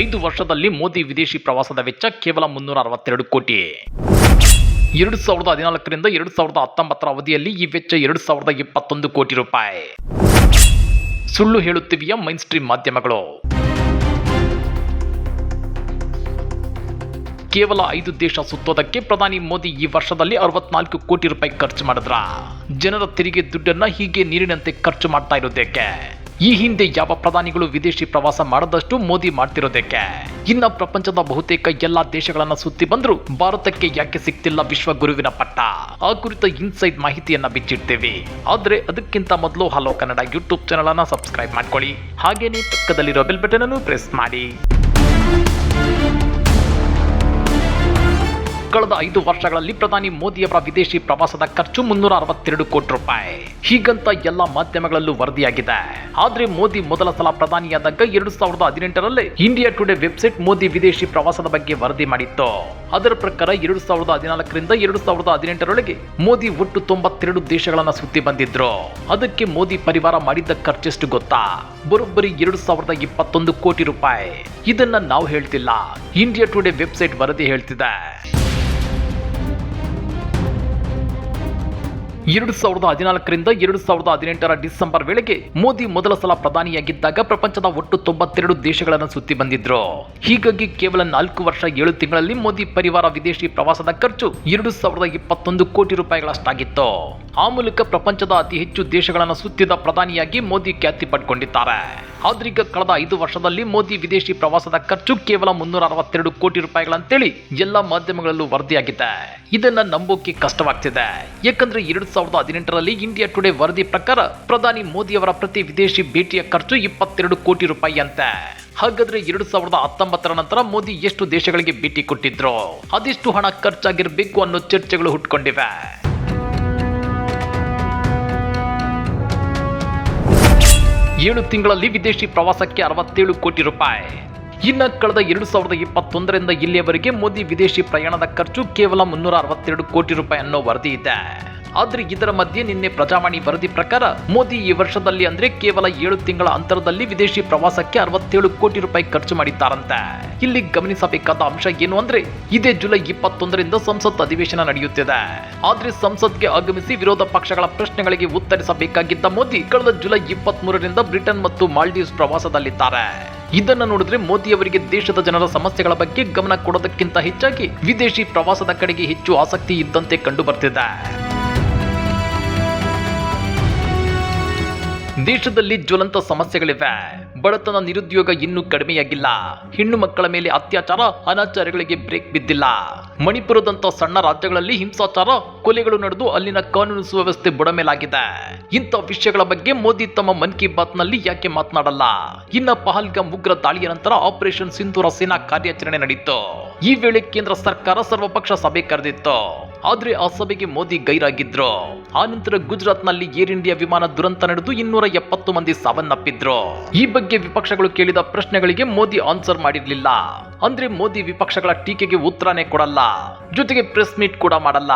ಐದು ವರ್ಷದಲ್ಲಿ ಮೋದಿ ವಿದೇಶಿ ಪ್ರವಾಸದ ವೆಚ್ಚ ಕೇವಲ ಮುನ್ನೂರ ಅರವತ್ತೆರಡು ಕೋಟಿ. ಎರಡು ಸಾವಿರದ ಹದಿನಾಲ್ಕರಿಂದ ಎರಡು ಸಾವಿರದ ಹತ್ತೊಂಬತ್ತರ ಅವಧಿಯಲ್ಲಿ ಈ ವೆಚ್ಚ ಎರಡು ಸಾವಿರದ ಇಪ್ಪತ್ತೊಂದು ಕೋಟಿ ರೂಪಾಯಿ. ಸುಳ್ಳು ಹೇಳುತ್ತಿವೆಯ ಮೈನ್ ಸ್ಟ್ರೀಮ್ ಮಾಧ್ಯಮಗಳು? ಕೇವಲ ಐದು ದೇಶ ಸುತ್ತೋದಕ್ಕೆ ಪ್ರಧಾನಿ ಮೋದಿ ಈ ವರ್ಷದಲ್ಲಿ ಅರವತ್ನಾಲ್ಕು ಕೋಟಿ ರೂಪಾಯಿ ಖರ್ಚು ಮಾಡಿದ್ರ? ಜನರ ತೆರಿಗೆ ದುಡ್ಡನ್ನ ಹೀಗೆ ನೀರಿನಂತೆ ಖರ್ಚು ಮಾಡ್ತಾ ಇರೋದಕ್ಕೆ ಈ ಹಿಂದೆ ಯಾವ ಪ್ರಧಾನಿಗಳು ವಿದೇಶಿ ಪ್ರವಾಸ ಮಾಡದಷ್ಟು ಮೋದಿ ಮಾಡ್ತಿರೋದಕ್ಕೆ? ಇನ್ನ ಪ್ರಪಂಚದ ಬಹುತೇಕ ಎಲ್ಲಾ ದೇಶಗಳನ್ನ ಸುತ್ತಿ ಬಂದ್ರು ಭಾರತಕ್ಕೆ ಯಾಕೆ ಸಿಗ್ತಿಲ್ಲ ವಿಶ್ವಗುರುವಿನ ಪಟ್ಟ? ಆ ಕುರಿತ ಇನ್ಸೈಡ್ ಮಾಹಿತಿಯನ್ನ ಬಿಚ್ಚಿಡ್ತೇವೆ. ಆದ್ರೆ ಅದಕ್ಕಿಂತ ಮೊದಲು ಹಲೋ ಕನ್ನಡ ಯೂಟ್ಯೂಬ್ ಚಾನಲ್ ಅನ್ನ ಸಬ್ಸ್ಕ್ರೈಬ್ ಮಾಡ್ಕೊಳ್ಳಿ. ಹಾಗೇನೆ ಪಕ್ಕದಲ್ಲಿರೋ ಬೆಲ್ ಬಟನ್ ಅನ್ನು ಪ್ರೆಸ್ ಮಾಡಿ. ಕಳೆದ ಐದು ವರ್ಷಗಳಲ್ಲಿ ಪ್ರಧಾನಿ ಮೋದಿಯವರ ವಿದೇಶಿ ಪ್ರವಾಸದ ಖರ್ಚು ಮುನ್ನೂರ ಅರವತ್ತೆರಡು ಕೋಟಿ ರೂಪಾಯಿ. ಹೀಗಂತ ಎಲ್ಲ ಮಾಧ್ಯಮಗಳಲ್ಲೂ ವರದಿಯಾಗಿದೆ. ಆದ್ರೆ ಮೋದಿ ಮೊದಲ ಸಲ ಪ್ರಧಾನಿಯಾದಾಗ ಎರಡು ಸಾವಿರದ ಹದಿನೆಂಟರಲ್ಲೇ ಇಂಡಿಯಾ ಟುಡೇ ವೆಬ್ಸೈಟ್ ಮೋದಿ ವಿದೇಶಿ ಪ್ರವಾಸದ ಬಗ್ಗೆ ವರದಿ ಮಾಡಿತ್ತು. ಅದರ ಪ್ರಕಾರ ಎರಡು ಸಾವಿರದ ಹದಿನಾಲ್ಕರಿಂದ ಎರಡು ಸಾವಿರದ ಹದಿನೆಂಟರೊಳಗೆ ಮೋದಿ ಒಟ್ಟು ತೊಂಬತ್ತೆರಡು ದೇಶಗಳನ್ನ ಸುತ್ತಿ ಬಂದಿದ್ರು. ಅದಕ್ಕೆ ಮೋದಿ ಪರಿವಾರ ಮಾಡಿದ್ದ ಖರ್ಚೆಷ್ಟು ಗೊತ್ತಾ? ಬರೋಬ್ಬರಿ ಎರಡು ಸಾವಿರದ ಇಪ್ಪತ್ತೊಂದು ಕೋಟಿ ರೂಪಾಯಿ. ಇದನ್ನ ನಾವು ಹೇಳ್ತಿಲ್ಲ. ಇಂಡಿಯಾ ಟುಡೇ ವೆಬ್ಸೈಟ್ ವರದಿ ಹೇಳ್ತಿದೆ. ಎರಡು ಸಾವಿರದ ಹದಿನಾಲ್ಕರಿಂದ ಎರಡು ಸಾವಿರದ ಹದಿನೆಂಟರ ಡಿಸೆಂಬರ್ ವೇಳೆಗೆ ಮೋದಿ ಮೊದಲ ಸಲ ಪ್ರಧಾನಿಯಾಗಿದ್ದಾಗ ಪ್ರಪಂಚದ ಒಟ್ಟು ತೊಂಬತ್ತೆರಡು ದೇಶಗಳನ್ನು ಸುತ್ತಿ ಬಂದಿದ್ರು. ಹೀಗಾಗಿ ಕೇವಲ ನಾಲ್ಕು ವರ್ಷ ಏಳು ತಿಂಗಳಲ್ಲಿ ಮೋದಿ ಪರಿವಾರ ವಿದೇಶಿ ಪ್ರವಾಸದ ಖರ್ಚು ಎರಡು ಸಾವಿರದ ಇಪ್ಪತ್ತೊಂದು ಕೋಟಿ ರೂಪಾಯಿಗಳಷ್ಟಾಗಿತ್ತು. ಆ ಮೂಲಕ ಪ್ರಪಂಚದ ಅತಿ ಹೆಚ್ಚು ದೇಶಗಳನ್ನು ಸುತ್ತಿದ ಪ್ರಧಾನಿಯಾಗಿ ಮೋದಿ ಖ್ಯಾತಿ ಪಡ್ಕೊಂಡಿದ್ದಾರೆ. ಆದ್ರೀಗ ಕಳೆದ ಐದು ವರ್ಷದಲ್ಲಿ ಮೋದಿ ವಿದೇಶಿ ಪ್ರವಾಸದ ಖರ್ಚು ಕೇವಲ ಮುನ್ನೂರ ಅರವತ್ತೆರಡು ಕೋಟಿ ರೂಪಾಯಿಗಳಂತೇಳಿ ಎಲ್ಲ ಮಾಧ್ಯಮಗಳಲ್ಲೂ ವರದಿಯಾಗಿದೆ. ಇದನ್ನ ನಂಬೋಕೆ ಕಷ್ಟವಾಗ್ತಿದೆ. ಯಾಕಂದ್ರೆ ಎರಡ್ ಸಾವಿರದ ಹದಿನೆಂಟರಲ್ಲಿ ಇಂಡಿಯಾ ಟುಡೇ ವರದಿ ಪ್ರಕಾರ ಪ್ರಧಾನಿ ಮೋದಿಯವರ ಪ್ರತಿ ವಿದೇಶಿ ಭೇಟಿಯ ಖರ್ಚು ಇಪ್ಪತ್ತೆರಡು ಕೋಟಿ ರೂಪಾಯಿ ಅಂತೆ ಹಾಗಾದ್ರೆ ಎರಡು ಸಾವಿರದ ಹತ್ತೊಂಬತ್ತರ ನಂತರ ಮೋದಿ ಎಷ್ಟು ದೇಶಗಳಿಗೆ ಭೇಟಿ ಕೊಟ್ಟಿದ್ರು? ಅದೆಷ್ಟು ಹಣ ಖರ್ಚಾಗಿರ್ಬೇಕು ಅನ್ನೋ ಚರ್ಚೆಗಳು ಹುಟ್ಕೊಂಡಿವೆ. ಏಳು ತಿಂಗಳಲ್ಲಿ ವಿದೇಶಿ ಪ್ರವಾಸಕ್ಕೆ ಅರವತ್ತೇಳು ಕೋಟಿ ರೂಪಾಯಿ. ಇನ್ನು ಕಳೆದ ಎರಡು ಸಾವಿರದ ಇಪ್ಪತ್ತೊಂದರಿಂದ ಇಲ್ಲಿಯವರೆಗೆ ಮೋದಿ ವಿದೇಶಿ ಪ್ರಯಾಣದ ಖರ್ಚು ಕೇವಲ ಮುನ್ನೂರ ಅರವತ್ತೆರಡು ಕೋಟಿ ರೂಪಾಯಿ ಅನ್ನೋ ವರದಿ ಇದೆ. ಆದ್ರೆ ಇದರ ಮಧ್ಯೆ ನಿನ್ನೆ ಪ್ರಜಾವಾಣಿ ವರದಿ ಪ್ರಕಾರ ಮೋದಿ ಈ ವರ್ಷದಲ್ಲಿ ಅಂದ್ರೆ ಕೇವಲ ಏಳು ತಿಂಗಳ ಅಂತರದಲ್ಲಿ ವಿದೇಶಿ ಪ್ರವಾಸಕ್ಕೆ ಅರವತ್ತೇಳು ಕೋಟಿ ರೂಪಾಯಿ ಖರ್ಚು ಮಾಡಿದ್ದಾರಂತೆ. ಇಲ್ಲಿ ಗಮನಿಸಬೇಕಾದ ಅಂಶ ಏನು ಅಂದ್ರೆ ಇದೇ ಜುಲೈ ಇಪ್ಪತ್ತೊಂದರಿಂದ ಸಂಸತ್ ಅಧಿವೇಶನ ನಡೆಯುತ್ತಿದೆ. ಆದ್ರೆ ಸಂಸತ್ಗೆ ಆಗಮಿಸಿ ವಿರೋಧ ಪಕ್ಷಗಳ ಪ್ರಶ್ನೆಗಳಿಗೆ ಉತ್ತರಿಸಬೇಕಾಗಿದ್ದ ಮೋದಿ ಕಳೆದ ಜುಲೈ ಇಪ್ಪತ್ತ್ ಮೂರರಿಂದ ಬ್ರಿಟನ್ ಮತ್ತು ಮಾಲ್ಡೀವ್ಸ್ ಪ್ರವಾಸದಲ್ಲಿದ್ದಾರೆ. ಇದನ್ನ ನೋಡಿದ್ರೆ ಮೋದಿ ಅವರಿಗೆ ದೇಶದ ಜನರ ಸಮಸ್ಯೆಗಳ ಬಗ್ಗೆ ಗಮನ ಕೊಡೋದಕ್ಕಿಂತ ಹೆಚ್ಚಾಗಿ ವಿದೇಶಿ ಪ್ರವಾಸದ ಕಡೆಗೆ ಹೆಚ್ಚು ಆಸಕ್ತಿ ಇದ್ದಂತೆ ಕಂಡು ಬರ್ತಿದೆ ದೇಶದಲ್ಲಿ ಜ್ವಲಂತ ಸಮಸ್ಯೆಗಳಿವೆ. ಬಡತನ ನಿರುದ್ಯೋಗ ಇನ್ನೂ ಕಡಿಮೆಯಾಗಿಲ್ಲ. ಹೆಣ್ಣು ಮಕ್ಕಳ ಮೇಲೆ ಅತ್ಯಾಚಾರ, ಅನಾಚಾರಗಳಿಗೆ ಬ್ರೇಕ್ ಬಿದ್ದಿಲ್ಲ. ಮಣಿಪುರದಂತ ಸಣ್ಣ ರಾಜ್ಯಗಳಲ್ಲಿ ಹಿಂಸಾಚಾರ, ಕೊಲೆಗಳು ನಡೆದು ಅಲ್ಲಿನ ಕಾನೂನು ಸುವ್ಯವಸ್ಥೆ ಬುಡಮೇಲಾಗಿದೆ. ಇಂಥ ವಿಷಯಗಳ ಬಗ್ಗೆ ಮೋದಿ ತಮ್ಮ ಮನ್ ಕಿ ಬಾತ್ನಲ್ಲಿ ಯಾಕೆ ಮಾತನಾಡಲ್ಲ? ಇನ್ನ ಪಹಲ್ಗಾಮ್ ಉಗ್ರ ದಾಳಿಯ ನಂತರ ಆಪರೇಷನ್ ಸಿಂಧೂರ ಸೇನಾ ಕಾರ್ಯಾಚರಣೆ ನಡೆಯಿತು ಈ ವೇಳೆ ಕೇಂದ್ರ ಸರ್ಕಾರ ಸರ್ವಪಕ್ಷ ಸಭೆ ಕರೆದಿತ್ತು. ಆದ್ರೆ ಆ ಸಭೆಗೆ ಮೋದಿ ಗೈರಾಗಿದ್ರು. ಆ ನಂತರ ಗುಜರಾತ್ನಲ್ಲಿ ಏರ್ ಇಂಡಿಯಾ ವಿಮಾನ ದುರಂತ ನಡೆದು ಇನ್ನೂರ ಎಪ್ಪತ್ತು ಮಂದಿ ಸಾವನ್ನಪ್ಪಿದ್ರು. ಈ ಬಗ್ಗೆ ವಿಪಕ್ಷಗಳು ಕೇಳಿದ ಪ್ರಶ್ನೆಗಳಿಗೆ ಮೋದಿ ಆನ್ಸರ್ ಮಾಡಿರ್ಲಿಲ್ಲ. ಅಂದ್ರೆ ಮೋದಿ ವಿಪಕ್ಷಗಳ ಟೀಕೆಗೆ ಉತ್ತರನೇ ಕೊಡಲ್ಲ. ಜೊತೆಗೆ ಪ್ರೆಸ್ ಮೀಟ್ ಕೂಡ ಮಾಡಲ್ಲ.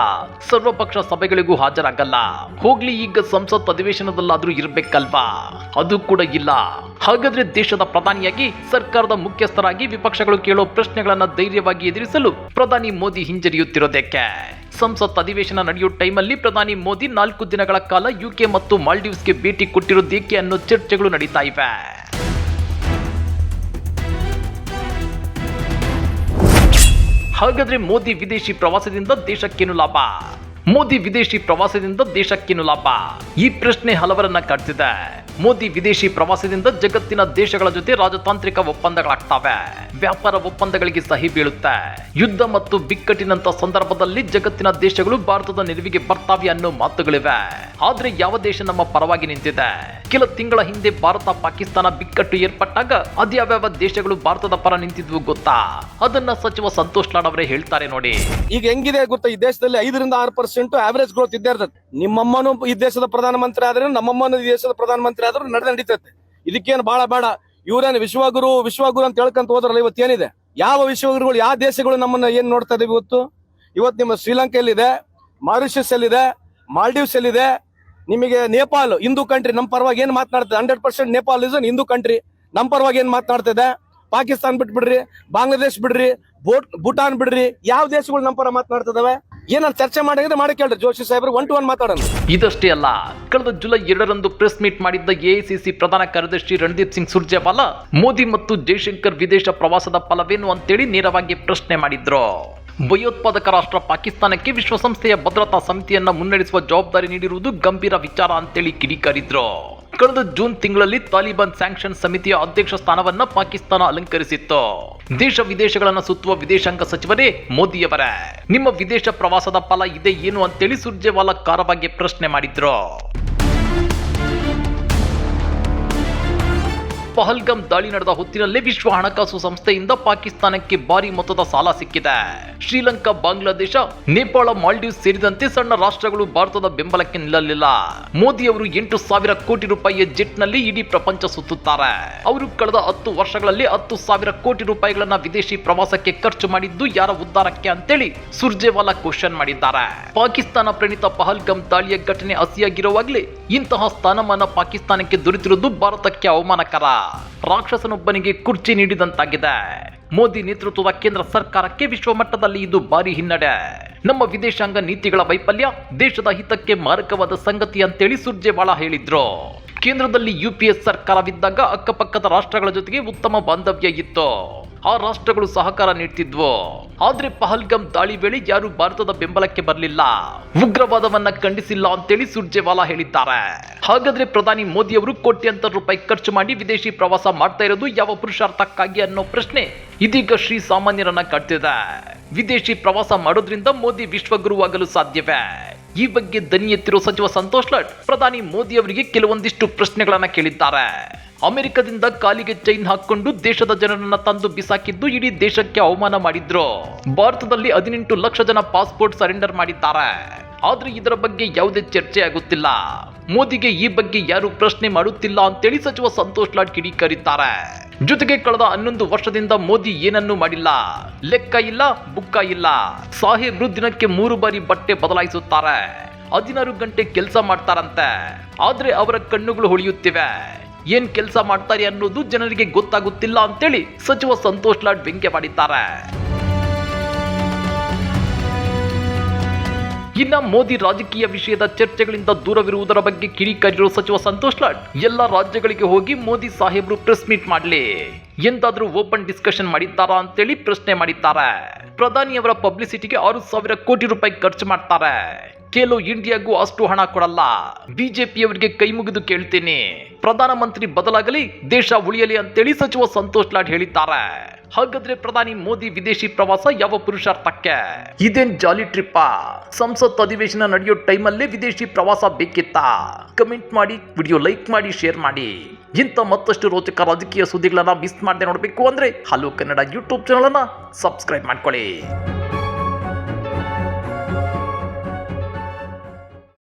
ಸರ್ವಪಕ್ಷ ಸಭೆಗಳಿಗೂ ಹಾಜರಾಗಲ್ಲ. ಹೋಗ್ಲಿ ಈಗ ಸಂಸತ್ ಅಧಿವೇಶನದಲ್ಲಾದ್ರೂ ಇರ್ಬೇಕಲ್ವಾ? ಅದು ಕೂಡ ಇಲ್ಲ. ಹಾಗಾದ್ರೆ ದೇಶದ ಪ್ರಧಾನಿಯಾಗಿ, ಸರ್ಕಾರದ ಮುಖ್ಯಸ್ಥರಾಗಿ ವಿಪಕ್ಷಗಳು ಕೇಳೋ ಪ್ರಶ್ನೆಗಳನ್ನ ಧೈರ್ಯವಾಗಿ ಎದುರಿಸಲು ಪ್ರಧಾನಿ ಮೋದಿ ಹಿಂಜರಿಯುತ್ತಿರೋದಕ್ಕೆ. ಸಂಸತ್ ಅಧಿವೇಶನ ನಡೆಯೋ ಟೈಮಲ್ಲಿ ಪ್ರಧಾನಿ ಮೋದಿ ನಾಲ್ಕು ದಿನಗಳ ಕಾಲ ಯುಕೆ ಮತ್ತು ಮಾಲ್ಡೀವ್ಸ್ಗೆ ಭೇಟಿ ಕೊಟ್ಟಿರೋದೇಕೆ ಅನ್ನೋ ಚರ್ಚೆಗಳು ನಡೀತಾ ಇವೆ. ಹಾಗಾದ್ರೆ ಮೋದಿ ವಿದೇಶಿ ಪ್ರವಾಸದಿಂದ ದೇಶಕ್ಕೇನು ಲಾಭ? ಮೋದಿ ವಿದೇಶಿ ಪ್ರವಾಸದಿಂದ ದೇಶಕ್ಕೇನು ಲಾಭ? ಈ ಪ್ರಶ್ನೆ ಹಲವರನ್ನ ಕಾಡ್ತಿದೆ. ಮೋದಿ ವಿದೇಶಿ ಪ್ರವಾಸದಿಂದ ಜಗತ್ತಿನ ದೇಶಗಳ ಜೊತೆ ರಾಜತಾಂತ್ರಿಕ ಒಪ್ಪಂದಗಳಾಗ್ತವೆ. ವ್ಯಾಪಾರ ಒಪ್ಪಂದಗಳಿಗೆ ಸಹಿ ಬೀಳುತ್ತೆ. ಯುದ್ಧ ಮತ್ತು ಬಿಕ್ಕಟ್ಟಿನಂತ ಸಂದರ್ಭದಲ್ಲಿ ಜಗತ್ತಿನ ದೇಶಗಳು ಭಾರತದ ನೆರವಿಗೆ ಬರ್ತಾವೆ ಅನ್ನೋ ಮಾತುಗಳಿವೆ. ಆದ್ರೆ ಯಾವ ದೇಶ ನಮ್ಮ ಪರವಾಗಿ ನಿಂತಿದೆ? ಕೆಲ ತಿಂಗಳ ಹಿಂದೆ ಭಾರತ ಪಾಕಿಸ್ತಾನ ಬಿಕ್ಕಟ್ಟು ಏರ್ಪಟ್ಟಾಗ ಅದ್ಯಾವ್ಯಾವ ದೇಶಗಳು ಭಾರತದ ಪರ ನಿಂತಿದ್ವು ಗೊತ್ತಾ? ಅದನ್ನ ಸಚಿವ ಸಂತೋಷ್ ಲಾಡ್ ಅವರೇ ಹೇಳ್ತಾರೆ ನೋಡಿ. ಈಗ ಹೆಂಗಿದೆ ಗೊತ್ತಾ? ಈ ದೇಶದಲ್ಲಿ ಐದರಿಂದ ಆರು ಪರ್ಸೆಂಟ್ ಆವರೇಜ್ ಗ್ರೋತ್ ಇದ್ದೇ ಇರ್ತದೆ. ನಿಮ್ಮಮ್ಮನು ಈ ದೇಶದ ಪ್ರಧಾನಮಂತ್ರಿ ಆದ್ರೆ ನಮ್ಮಮ್ಮನು ಈ ದೇಶದ ಪ್ರಧಾನಮಂತ್ರಿ ಆದ್ರೂ ನಡೆದ ನಡೀತೈತೆ. ಇದಕ್ಕೇನು ಬಹಳ ಬೇಡ. ಇವ್ರೇನು ವಿಶ್ವಗುರು ವಿಶ್ವಗುರು ಅಂತ ಹೇಳ್ಕೊಂತ ಹೋದ್ರಲ್ಲ, ಇವತ್ತೇನಿದೆ? ಯಾವ ವಿಶ್ವಗುರುಗಳು, ಯಾವ ದೇಶಗಳು ನಮ್ಮನ್ನ ಏನ್ ನೋಡ್ತಾ ಇದೀವಿ ಇವತ್ತು? ಇವತ್ತು ನಿಮ್ಮ ಶ್ರೀಲಂಕೆಯಲ್ಲಿದೆ, ಮಾರಿಷಸ್ ಅಲ್ಲಿದೆ ಮಾಲ್ಡೀವ್ಸ್ ಅಲ್ಲಿದೆ ನಿಮಗೆ ನೇಪಾಲ್, ಹಿಂದೂ ಕಂಟ್ರಿ ನಮ್ಮ ಪರವಾಗಿ ಏನ್ ಮಾತನಾಡ್ತದೆ? Hundred percent Nepal is Hindu country ನಮ್ಮ ಪರವಾಗಿ ಏನ್ ಮಾತನಾಡ್ತಿದೆ? ಪಾಕಿಸ್ತಾನ್ ಬಿಟ್ಬಿಡ್ರಿ, ಬಾಂಗ್ಲಾದೇಶ್ ಬಿಡ್ರಿ ಭೂಟಾನ್ ಬಿಡ್ರಿ, ಯಾವ ದೇಶಗಳು ನಮ್ಮ ಪರ ಮಾತನಾಡ್ತದವೆ? ಏನಾರು ಚರ್ಚೆ ಮಾಡಿದ್ರೆ ಮಾಡಿ ಕೇಳ್ರಿ. ಜೋಶಿ ಸಾಹೇಬ್ರು ಒನ್ ಟು ಒನ್ ಮಾತಾಡೋಣ. ಇದಷ್ಟೇ ಅಲ್ಲ, ಕಳೆದ ಜುಲೈ ಎರಡರಂದು ಪ್ರೆಸ್ ಮೀಟ್ ಮಾಡಿದ್ದ ಎಐಸಿಸಿ ಪ್ರಧಾನ ಕಾರ್ಯದರ್ಶಿ ರಣದೀಪ್ ಸಿಂಗ್ ಸುರ್ಜೇವಾಲಾ ಮೋದಿ ಮತ್ತು ಜೈಶಂಕರ್ ವಿದೇಶ ಪ್ರವಾಸದ ಫಲವೇನು ಅಂತೇಳಿ ನೇರವಾಗಿ ಪ್ರಶ್ನೆ ಮಾಡಿದ್ರು. ಭಯೋತ್ಪಾದಕ ರಾಷ್ಟ್ರ ಪಾಕಿಸ್ತಾನಕ್ಕೆ ವಿಶ್ವಸಂಸ್ಥೆಯ ಭದ್ರತಾ ಸಮಿತಿಯನ್ನ ಮುನ್ನಡೆಸುವ ಜವಾಬ್ದಾರಿ ನೀಡಿರುವುದು ಗಂಭೀರ ವಿಚಾರ ಅಂತೇಳಿ ಕಿಡಿಕಾರಿದ್ರು. ಕಳೆದ ಜೂನ್ ತಿಂಗಳಲ್ಲಿ ತಾಲಿಬಾನ್ ಸ್ಯಾಂಕ್ಷನ್ ಸಮಿತಿಯ ಅಧ್ಯಕ್ಷ ಸ್ಥಾನವನ್ನ ಪಾಕಿಸ್ತಾನ ಅಲಂಕರಿಸಿತ್ತು. ದೇಶ ವಿದೇಶಗಳನ್ನ ಸುತ್ತುವ ವಿದೇಶಾಂಗ ಸಚಿವರೇ ಮೋದಿಯವರೇ. ನಿಮ್ಮ ವಿದೇಶ ಪ್ರವಾಸದ ಫಲ ಇದೆ ಏನು ಅಂತೇಳಿ ಸುರ್ಜೇವಾಲಾ ಕಾರವಾಗಿ ಪ್ರಶ್ನೆ ಮಾಡಿದ್ರು. ಪಹಲ್ಗಮ್ ದಾಳಿ ನಡೆದ ಹೊತ್ತಿನಲ್ಲೇ ವಿಶ್ವ ಹಣಕಾಸು ಸಂಸ್ಥೆಯಿಂದ ಪಾಕಿಸ್ತಾನಕ್ಕೆ ಭಾರಿ ಮೊತ್ತದ ಸಾಲ ಸಿಕ್ಕಿದೆ. ಶ್ರೀಲಂಕಾ, ಬಾಂಗ್ಲಾದೇಶ, ನೇಪಾಳ, ಮಾಲ್ಡೀವ್ಸ್ ಸೇರಿದಂತೆ ಸಣ್ಣ ರಾಷ್ಟ್ರಗಳು ಭಾರತದ ಬೆಂಬಲಕ್ಕೆ ನಿಲ್ಲಲಿಲ್ಲ. ಮೋದಿ ಅವರು ಎಂಟು ಸಾವಿರ ಕೋಟಿ ರೂಪಾಯಿಯ ಜೆಟ್ನಲ್ಲಿ ಇಡೀ ಪ್ರಪಂಚ ಸುತ್ತುತ್ತಾರೆ. ಅವರು ಕಳೆದ ಹತ್ತು ವರ್ಷಗಳಲ್ಲಿ ಹತ್ತು ಸಾವಿರ ಕೋಟಿ ರೂಪಾಯಿಗಳನ್ನ ವಿದೇಶಿ ಪ್ರವಾಸಕ್ಕೆ ಖರ್ಚು ಮಾಡಿದ್ದು ಯಾರ ಉದ್ಧಾರಕ್ಕೆ ಅಂತೇಳಿ ಸುರ್ಜೇವಾಲಾ ಕ್ವಶನ್ ಮಾಡಿದ್ದಾರೆ. ಪಾಕಿಸ್ತಾನ ಪ್ರಣಿತ ಪಹಲ್ಗಮ್ ದಾಳಿಯ ಘಟನೆ ಹಸಿಯಾಗಿರುವಾಗಲೇ ಇಂತಹ ಸ್ಥಾನಮಾನ ಪಾಕಿಸ್ತಾನಕ್ಕೆ ದೊರೆತಿರುವುದು ಭಾರತಕ್ಕೆ ಅವಮಾನಕರ. ರಾಕ್ಷಸನೊಬ್ಬನಿಗೆ ಕುರ್ಚಿ ನೀಡಿದಂತಾಗಿದೆ. ಮೋದಿ ನೇತೃತ್ವದ ಕೇಂದ್ರ ಸರ್ಕಾರಕ್ಕೆ ವಿಶ್ವ ಮಟ್ಟದಲ್ಲಿ ಇದು ಭಾರಿ ಹಿನ್ನಡೆ. ನಮ್ಮ ವಿದೇಶಾಂಗ ನೀತಿಗಳ ವೈಫಲ್ಯ ದೇಶದ ಹಿತಕ್ಕೆ ಮಾರಕವಾದ ಸಂಗತಿ ಅಂತೇಳಿ ಸುರ್ಜೇವಾಳ ಹೇಳಿದ್ರು. ಕೇಂದ್ರದಲ್ಲಿ ಯುಪಿಎಸ್ ಸರ್ಕಾರವಿದ್ದಾಗ ಅಕ್ಕಪಕ್ಕದ ರಾಷ್ಟ್ರಗಳ ಜೊತೆಗೆ ಉತ್ತಮ ಬಾಂಧವ್ಯ ಇತ್ತು. ಆ ರಾಷ್ಟ್ರಗಳು ಸಹಕಾರ ನೀಡ್ತಿದ್ವು? ಆದ್ರೆ ಪಹಲ್ಗಂ ದಾಳಿ ವೇಳೆ ಯಾರು ಭಾರತದ ಬೆಂಬಲಕ್ಕೆ ಬರಲಿಲ್ಲ. ಉಗ್ರವಾದವನ್ನ ಖಂಡಿಸಿಲ್ಲ ಅಂತೇಳಿ ಸುರ್ಜೇವಾಲಾ ಹೇಳಿದ್ದಾರೆ. ಹಾಗಾದ್ರೆ ಪ್ರಧಾನಿ ಮೋದಿ ಅವರು ಕೋಟ್ಯಂತರ ರೂಪಾಯಿ ಖರ್ಚು ಮಾಡಿ ವಿದೇಶಿ ಪ್ರವಾಸ ಮಾಡ್ತಾ ಇರೋದು ಯಾವ ಪುರುಷಾರ್ಥಕ್ಕಾಗಿ ಅನ್ನೋ ಪ್ರಶ್ನೆ ಇದೀಗ ಶ್ರೀ ಸಾಮಾನ್ಯರನ್ನ ಕಾಡ್ತಿದೆ. ವಿದೇಶಿ ಪ್ರವಾಸ ಮಾಡೋದ್ರಿಂದ ಮೋದಿ ವಿಶ್ವಗುರುವಾಗಲು ಸಾಧ್ಯವೇ? ಈ ಬಗ್ಗೆ ದನಿ ಎತ್ತಿರುವ ಸಚಿವ ಸಂತೋಷ್ ಲಾಡ್, ಪ್ರಧಾನಿ ಮೋದಿ ಅವರಿಗೆ ಕೆಲವೊಂದಿಷ್ಟು ಪ್ರಶ್ನೆಗಳನ್ನ ಕೇಳಿದ್ದಾರೆ. ಅಮೆರಿಕದಿಂದ ಕಾಲಿಗೆ ಚೈನ್ ಹಾಕೊಂಡು ದೇಶದ ಜನರನ್ನ ತಂದು ಬಿಸಾಕಿದ್ದು ಇಡೀ ದೇಶಕ್ಕೆ ಅವಮಾನ ಮಾಡಿದ್ರು. ಭಾರತದಲ್ಲಿ ಹದಿನೆಂಟು ಲಕ್ಷ ಜನ ಪಾಸ್ಪೋರ್ಟ್ ಸರೆಂಡರ್ ಮಾಡಿದ್ದಾರೆ. ಆದ್ರೆ ಇದರ ಬಗ್ಗೆ ಯಾವುದೇ ಚರ್ಚೆ ಆಗುತ್ತಿಲ್ಲ. ಮೋದಿಗೆ ಈ ಬಗ್ಗೆ ಯಾರು ಪ್ರಶ್ನೆ ಮಾಡುತ್ತಿಲ್ಲ ಅಂತೇಳಿ ಸಚಿವ ಸಂತೋಷ್ ಲಾಡ್ ಕಿಡಿಕಾರಿದ್ದಾರೆ. ಜೊತೆಗೆ ಕಳೆದ ಹನ್ನೊಂದು ವರ್ಷದಿಂದ ಮೋದಿ ಏನನ್ನೂ ಮಾಡಿಲ್ಲ. ಲೆಕ್ಕ ಇಲ್ಲ, ಬುಕ್ಕ ಇಲ್ಲ. ಸಾಹೇಬ್ರು ದಿನಕ್ಕೆ ಮೂರು ಬಾರಿ ಬಟ್ಟೆ ಬದಲಾಯಿಸುತ್ತಾರೆ. ಹದಿನಾರು ಗಂಟೆ ಕೆಲಸ ಮಾಡ್ತಾರಂತೆ. ಆದ್ರೆ ಅವರ ಕಣ್ಣುಗಳು ಹೊಳೆಯುತ್ತಿವೆ. ಏನ್ ಕೆಲಸ ಮಾಡ್ತಾರೆ ಅನ್ನೋದು ಜನರಿಗೆ ಗೊತ್ತಾಗುತ್ತಿಲ್ಲ ಅಂತೇಳಿ ಸಚಿವ ಸಂತೋಷ್ ಲಾಡ್ ಬೆಂಕಿ ಮಾಡಿದ್ದಾರೆ. ಇನ್ನ ಮೋದಿ ರಾಜಕೀಯ ವಿಷಯದ ಚರ್ಚೆಗಳಿಂದ ದೂರವಿರುವುದರ ಬಗ್ಗೆ ಕಿಡಿಕಾರಿರೋ ಸಚಿವ ಸಂತೋಷ್ ಲಾಡ್. ಎಲ್ಲ ರಾಜ್ಯಗಳಿಗೆ ಹೋಗಿ ಮೋದಿ ಸಾಹೇಬ್ರು ಪ್ರೆಸ್ ಮೀಟ್ ಮಾಡಲಿ. ಎಂದಾದ್ರೂ ಓಪನ್ ಡಿಸ್ಕಷನ್ ಮಾಡಿದ್ದಾರಾ ಅಂತೇಳಿ ಪ್ರಶ್ನೆ ಮಾಡಿದ್ದಾರೆ. ಪ್ರಧಾನಿಯವರ ಪಬ್ಲಿಸಿಟಿಗೆ ಆರು ಸಾವಿರ ಕೋಟಿ ರೂಪಾಯಿ ಖರ್ಚು ಮಾಡ್ತಾರೆ. ಖೇಲೋ ಇಂಡಿಯಾಗೂ ಅಷ್ಟು ಹಣ ಕೊಡಲ್ಲ. ಬಿಜೆಪಿಯವರಿಗೆ ಕೈ ಮುಗಿದು ಕೇಳ್ತೀನಿ. ಪ್ರಧಾನಮಂತ್ರಿ ಬದಲಾಗಲಿ, ದೇಶ ಉಳಿಯಲಿ ಅಂತೇಳಿ ಸಚಿವ ಸಂತೋಷ್ ಲಾಡ್ ಹೇಳಿದ್ದಾರೆ. ಹಾಗಾದ್ರೆ ಪ್ರಧಾನಿ ಮೋದಿ ವಿದೇಶಿ ಪ್ರವಾಸ ಯಾವ ಪುರುಷಾರ್ಥಕ್ಕೆ? ಇದೇನ್ ಜಾಲಿ ಟ್ರಿಪ್ಪ? ಸಂಸತ್ ಅಧಿವೇಶನ ನಡೆಯೋ ಟೈಮಲ್ಲೇ ವಿದೇಶಿ ಪ್ರವಾಸ ಬೇಕಿತ್ತ? ಕಮೆಂಟ್ ಮಾಡಿ, ವಿಡಿಯೋ ಲೈಕ್ ಮಾಡಿ, ಶೇರ್ ಮಾಡಿ. ಇಂಥ ಮತ್ತಷ್ಟು ರೋಚಕ ರಾಜಕೀಯ ಸುದ್ದಿಗಳನ್ನ ಮಿಸ್ ಮಾಡದೆ ನೋಡಬೇಕು ಅಂದ್ರೆ ಹಲೋ ಕನ್ನಡ ಯೂಟ್ಯೂಬ್ ಚಾನಲ್ ಅನ್ನ ಸಬ್ಸ್ಕ್ರೈಬ್ ಮಾಡ್ಕೊಳ್ಳಿ.